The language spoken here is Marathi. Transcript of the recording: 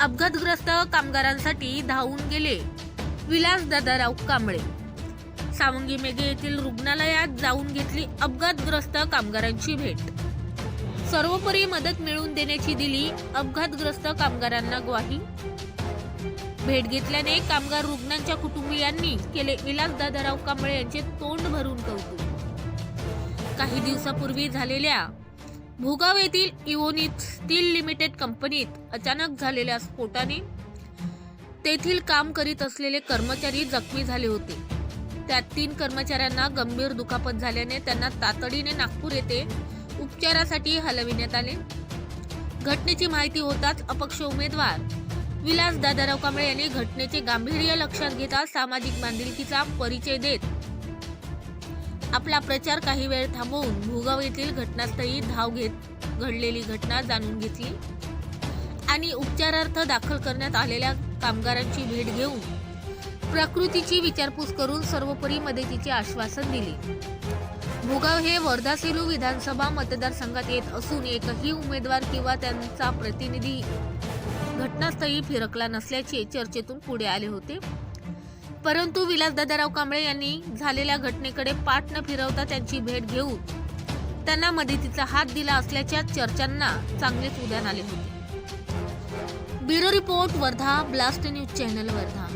अपघातग्रस्त कामगारांसाठी धावून गेले. विलास दादाराव कांबळे. सावंगी मेघे येथील रुग्णालयात जाऊन घेतली अपघातग्रस्त कामगारांची भेट. सर्वोपरी मदत मिळवून देण्याची दिली अपघातग्रस्त कामगारांना ग्वाही. भेट घेतल्याने कामगार रुग्णांच्या कुटुंबियांनी केले विलास दादाराव कांबळे यांचे तोंड भरून कौतुक. काही दिवसापूर्वी झालेल्या भूगाव येथील इवोनित स्टील लिमिटेड कंपनीत अचानक झालेल्या स्फोटाने तेथील काम करीत असलेले कर्मचारी जखमी झाले होते. त्यात तीन कर्मचाऱ्यांना गंभीर दुखापत झाल्याने त्यांना तातडीने नागपूर येथे उपचारासाठी हलविण्यात आले. घटनेची माहिती होताच अपक्ष उमेदवार विलास दादाराव कांबळे यांनी घटनेचे गांभीर्य लक्षात घेता सामाजिक बांधिलकीचा परिचय देत आपला प्रचार काही वेळ थांबवून भूगाव येथील घटनास्थळी धाव घेत घडलेली घटना जाणून घेतली आणि उपचारार्थ दाखल करण्यात आलेल्या कामगारांची भेट घेऊन प्रकृतीची विचारपूस करून सर्वोपरी मदतीचे आश्वासन दिले. भुगाव हे वर्धा सेलू विधानसभा मतदारसंघात येत असून एकही उमेदवार किंवा त्यांचा प्रतिनिधी घटनास्थळी फिरकला नसल्याचे चर्चेतून पुढे आले होते. परंतु विलास दादाराव कांबळे यांनी झालेल्या घटनेकडे पाठ न फिरवता त्यांची भेट घेऊन त्यांना मदतीचा हात दिला असल्याच्या चर्चांना चांगलेच उद्यान आले होते. Bureau report Wardha blast news channel Wardha.